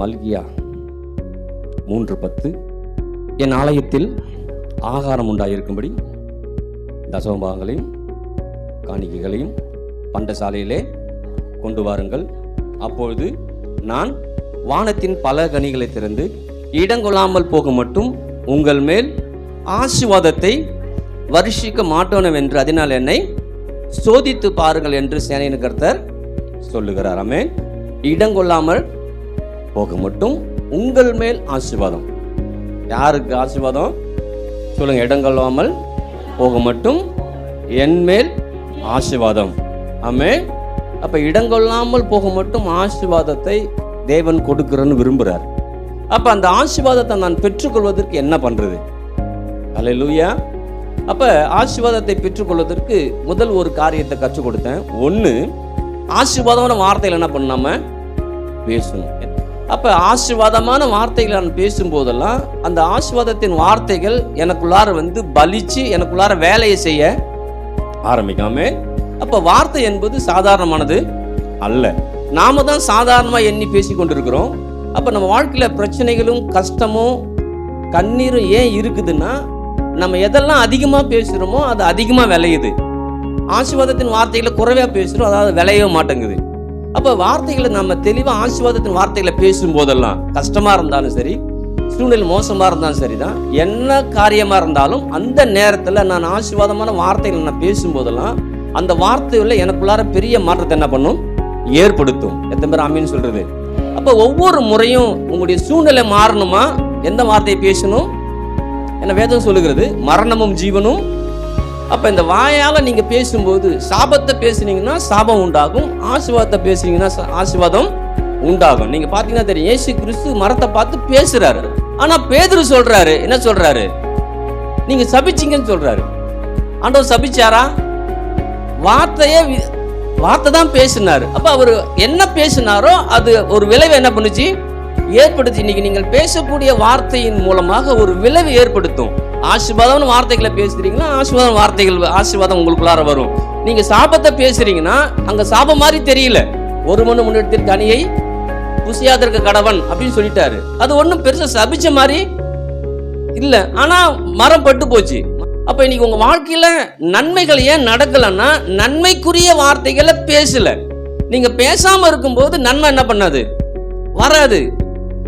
மல்கியா. மூன்று பத்து. என் ஆலயத்தில் ஆகாரம் உண்டாயிருக்கும்படி தசமபாகங்களையும் காணிக்கைகளையும் பண்டசாலையிலே கொண்டு வாருங்கள். அப்பொழுது நான் வானத்தின் பல கனிகளை திறந்து இடங்கொள்ளாமல் போக மட்டும் உங்கள் மேல் ஆசீர்வாதத்தை வருஷிக்க மாட்டோனவென்று அதனால் என்னை சோதித்து பாருங்கள் என்று சேனையின் கர்த்தர் சொல்லுகிறார். அமே இடங்கொள்ளாமல் போக மட்டும் உங்கள் மேல் ஆசீர்வாதம். யாருக்கு ஆசீர்வாதம்? சொல்லுங்க இடங்கொள்ளாமல் போக மட்டும் என் மேல் ஆசீர்வாதம். ஆமே அப்ப இடங்கொள்ளாமல் போக மட்டும் ஆசீர்வாதத்தை தேவன் கொடுக்கிறன்னு விரும்புகிறார் அப்ப அந்த ஆசீர்வாதத்தை நான் பெற்றுக்கொள்வதற்கு என்ன பண்றது? லூயா அப்ப ஆசீர்வாதத்தை பெற்றுக்கொள்வதற்கு முதல் ஒரு காரியத்தை கற்றுக் கொடுத்தேன். ஒன்று ஆசீர்வாதமான வார்த்தையில் என்ன பண்ணாம பேசணும். அப்போ ஆசீர்வாதமான வார்த்தைகளை நான் பேசும்போதெல்லாம் அந்த ஆசீர்வாதத்தின் வார்த்தைகள் எனக்குள்ளார வந்து பலிச்சு எனக்குள்ளார வேலையை செய்ய ஆரம்பிக்காம. அப்போ வார்த்தை என்பது சாதாரணமானது அல்ல. நாம தான் சாதாரணமாக எண்ணி பேசி கொண்டிருக்கிறோம். அப்போ நம்ம வாழ்க்கையில் பிரச்சனைகளும் கஷ்டமும் கண்ணீரும் ஏன் இருக்குதுன்னா நம்ம எதெல்லாம் அதிகமாக பேசுகிறோமோ அது அதிகமாக விளையுது. ஆசீர்வாதத்தின் வார்த்தைகளை குறைவாக பேசுகிறோம் அதாவது விளையவே மாட்டேங்குது. அப்ப வார்த்தைகளை நம்ம தெளிவா ஆசீர்வாதத்தின் வார்த்தைகளை பேசும் போதெல்லாம் கஷ்டமா இருந்தாலும் சரி சூழ்நிலை மோசமா இருந்தாலும் சரிதான். என்ன காரியமா இருந்தாலும் அந்த நேரத்துல நான் ஆசீர்வாதமான வார்த்தைகளை நான் பேசும்போதெல்லாம் அந்த வார்த்தையில் எனக்குள்ளார பெரிய மாற்றத்தை என்ன பண்ணும்? ஏற்படுத்தும். எத்தனை பேர் அமீன்னு சொல்றது? அப்ப ஒவ்வொரு முறையும் உங்களுடைய சூழ்நிலை மாறணுமா? எந்த வார்த்தையை பேசணும்? என்ன வேதம் சொல்லுகிறது? மரணமும் ஜீவனும் அப்போ இந்த வாயால் நீங்கள் பேசும்போது சாபத்தை பேசுனீங்கன்னா சாபம் உண்டாகும் ஆசீர்வாதத்தை பேசுனீங்கன்னா ஆசிர்வாதம் ஆசீர்வாதம் உண்டாகும். நீங்கள் பார்த்தீங்கன்னா தெரியும் ஏசு கிறிஸ்து மரத்தை பார்த்து பேசுகிறாரு ஆனால் பேதுரு சொல்கிறாரு என்ன சொல்கிறாரு நீங்கள் சபிச்சீங்கன்னு சொல்கிறாரு ஆண்டவர் சபிச்சாரா? வார்த்தையே வி- வார்த்தை தான் பேசினார். அப்போ அவர் என்ன பேசினாரோ அது ஒரு விளைவை என்ன பண்ணுச்சு? ஏற்படுத்தி. இன்னைக்கு நீங்கள் பேசக்கூடிய வார்த்தையின் மூலமாக ஒரு விளைவு ஏற்படுத்தும். ஆசீர்வாதம்னு வார்த்தைகளை பேசுறீங்கன்னா ஆசீர்வாதம் வார்த்தைகள் ஆசீர்வாதம் உங்களுக்குள்ளார வரும். நீங்க சாபத்தை பேசுறீங்கன்னா அங்க சாபம் மாதிரி தெரியல. ஒரு மணி முன்னெடுத்தின் கனியை புசியாதிருக்க கடவன் அப்படின்னு சொல்லிட்டாரு. அது ஒன்றும் பெருசா சபிச்ச மாதிரி இல்ல. ஆனா மரம் பட்டு போச்சு. அப்ப இன்னைக்கு உங்க வாழ்க்கையில நன்மைகள் ஏன் நடக்கலன்னா நன்மைக்குரிய வார்த்தைகளை பேசல. நீங்க பேசாம இருக்கும்போது நன்மை என்ன பண்ணாது? வராது.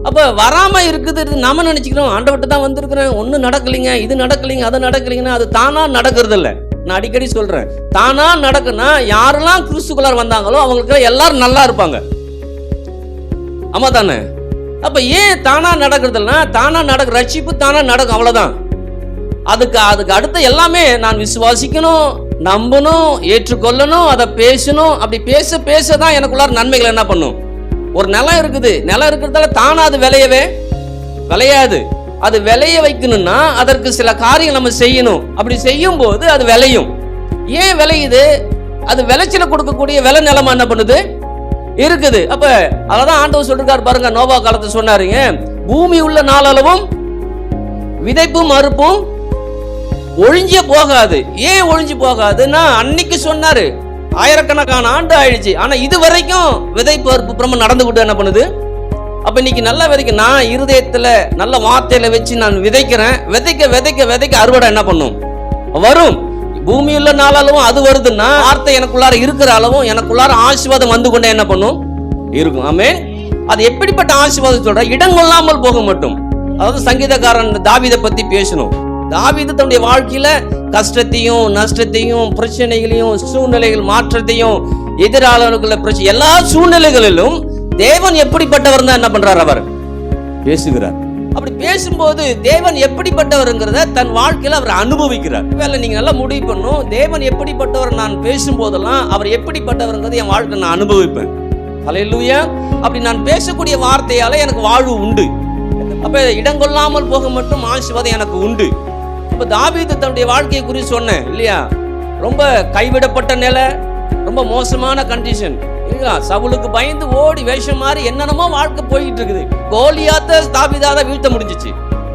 அப்போ வராமல் இருக்குது நாம நினச்சிக்கிறோம். ஆண்டவர்கிட்ட தான் வந்திருக்கிறேன். ஒன்றும் நடக்கலைங்க இது நடக்கலைங்க அது நடக்கலைங்கன்னா அது தானாக நடக்கிறது இல்லை நான் அடிக்கடி சொல்கிறேன் தானாக நடக்குன்னா யாரெல்லாம் கிறிஸ்துக்குள்ளார் வந்தாங்களோ அவங்களுக்கு எல்லாரும் நல்லா இருப்பாங்க. ஆமா தானே? அப்போ ஏன் தானாக நடக்கிறதுனா தானாக நடக்க ரட்சிப்பு தானாக நடக்கும் அவ்வளோதான் அதுக்கு அதுக்கு அடுத்த எல்லாமே நான் விசுவாசிக்கணும் நம்பணும் ஏற்றுக்கொள்ளணும் அதை பேசணும். அப்படி பேச பேச தான் எனக்குள்ளார நன்மைகள் என்ன பண்ணும்? ஒரு நிலம் இருக்குது. நிலம் இருக்கிறதால தானா அது விளையவே விளையாது. அது விளைய வைக்கணும்னா அதற்கு சில காரியம் நம்ம செய்யணும். அப்படி செய்யும் போது அது விளையும். ஏன் விளையுது? அது விளைச்சல கொடுக்கக்கூடிய விளை நிலமா என்ன பண்ணுது? இருக்குது. அப்ப அதான் ஆண்டவர் சொல்லிருக்காரு பாருங்க நோவா காலத்தை சொன்னாருங்க. பூமி உள்ள நாளளவும் விதைப்பும் மறுப்பும் ஒழிஞ்சே போகாது. ஏன் ஒழிஞ்சு போகாதுன்னா அன்னைக்கு சொன்னாரு. ஆயிரக்கணக்கான ஆண்டு ஆயிடுச்சு. ஆனா இது வரைக்கும் விதைப்பு அறுப்பு பிரம்ம நடந்துகிட்டு என்ன பண்ணுது? அப்ப இன்னைக்கு நல்ல வரைக்கும் நான் இருதயத்துல நல்ல வார்த்தையில வச்சு நான் விதைக்கிறேன். விதைக்க விதைக்க விதைக்க அறுவடை என்ன பண்ணும்? வரும். பூமி உள்ள நாளாலும் அது வருதுன்னா வார்த்தை எனக்குள்ளார இருக்கிற அளவும் எனக்குள்ளார ஆசீர்வாதம் வந்து கொண்டே என்ன பண்ணும்? இருக்கும். ஆமே அது எப்படிப்பட்ட ஆசீர்வாதம் சொல்ற? இடங்கொள்ளாமல் போக மட்டும். அதாவது சங்கீதக்காரன் தாவிதை பத்தி பேசணும். தாவீது தன்னுடைய வாழ்க்கையில கஷ்டத்தையும் நஷ்டத்தையும் பிரச்சனைகளையும் சூழ்நிலைகள் மாற்றத்தையும் எதிராளர்களுக்குள்ள பிரச்சனை எல்லா சூழ்நிலைகளிலும் தேவன் எப்படிப்பட்டவர் தான் என்ன பண்றார் அவர்? பேசுகிறார். அப்படி பேசும்போது தேவன் எப்படிப்பட்டவருங்கிறத தன் வாழ்க்கையில அவர் அனுபவிக்கிறார். வேலை நீங்க நல்லா முடிவு பண்ணும் தேவன் எப்படிப்பட்டவர் நான் பேசும்போதெல்லாம் அவர் எப்படிப்பட்டவருங்கிறத என் வாழ்க்கை நான் அனுபவிப்பேன். ஹalleluya. அப்படி நான் பேசக்கூடிய வார்த்தையால எனக்கு வாழ்வு உண்டு. அப்ப இடங்கொள்ளாமல் போக மட்டும் ஆசீர்வாதம் எனக்கு உண்டு. இப்போ தாவீது தன்னுடைய வாழ்க்கையை குறித்து சொன்னேன் இல்லையா? ரொம்ப கைவிடப்பட்ட நிலை ரொம்ப மோசமான கண்டிஷன் இல்லையா? சவுளுக்கு பயந்து ஓடி வேஷம் மாறி என்னென்னமோ வாழ்க்கை போய்கிட்டு இருக்குது. கோலியாத்த தாவீதாத வீழ்த்த முடிஞ்சிச்சு.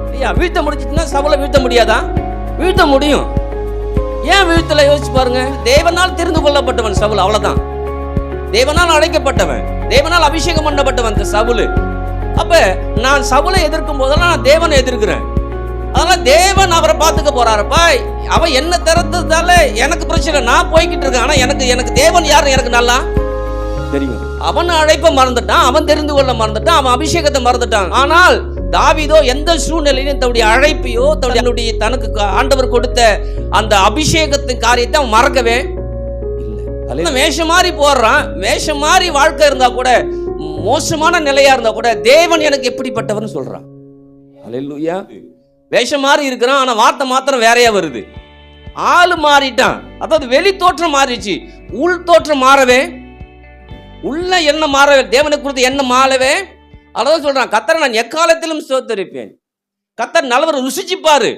இல்லையா? வீழ்த்த முடிஞ்சிச்சுன்னா சவுளை வீழ்த்த முடியாதா? வீழ்த்த முடியும். ஏன் வீழ்த்தல? யோசிச்சு பாருங்க. தேவனால் தெரிந்து கொள்ளப்பட்டவன் சவுல் அவ்வளவுதான். தேவனால் அழைக்கப்பட்டவன் தேவனால் அபிஷேகம் பண்ணப்பட்டவன் சவுல். அப்ப நான் சவுலை எதிர்க்கும் போதெல்லாம் நான் தேவனை எதிர்க்கிறேன். அதனால தேவன் அவரை பார்த்துக்க போறாருப்பா அவன் என்ன திறந்ததால எனக்கு பிரச்சனை நான் போய்கிட்டு இருக்கேன். ஆனா எனக்கு எனக்கு தேவன் யாரு? எனக்கு நல்லா? தெரியும். அவன் அழைப்ப மறந்துட்டான். அவன் தெரிந்து கொள்ள மறந்துட்டான். அவன் அபிஷேகத்தை மறந்துட்டான். ஆனால் தாவீதோ எந்த சூழ்நிலையிலும் தன்னுடைய அழைப்பையோ தன்னுடைய தனக்கு ஆண்டவர் கொடுத்த அந்த அபிஷேகத்தின் காரியத்தை அவன் மறக்கவே இல்லை. வேஷம் மாதிரி போடுறான் வேஷம் மாதிரி வாழ்க்கை இருந்தா கூட மோசமான நிலையா இருந்தா கூட தேவன் எனக்கு எப்படிப்பட்டவர்னு சொல்றான். அல்லேலூயா. வேஷம் மாதிரி இருக்கிறான் ஆனா வார்த்தை மாத்திரம் வேறையா வருது. ஆள் மாறிட்டான். அதாவது வெளி தோற்றம் மாறிடுச்சு. உள் தோற்றம் மாறவே உள்ள என்ன மாறவே தேவனை கொடுத்து என்ன மாறவே அதான் சொல்றான் கத்தரை நான் எக்காலத்திலும் சோத்தரிப்பேன். கத்தர் நல்லவர் ருசிச்சுப்பாரு.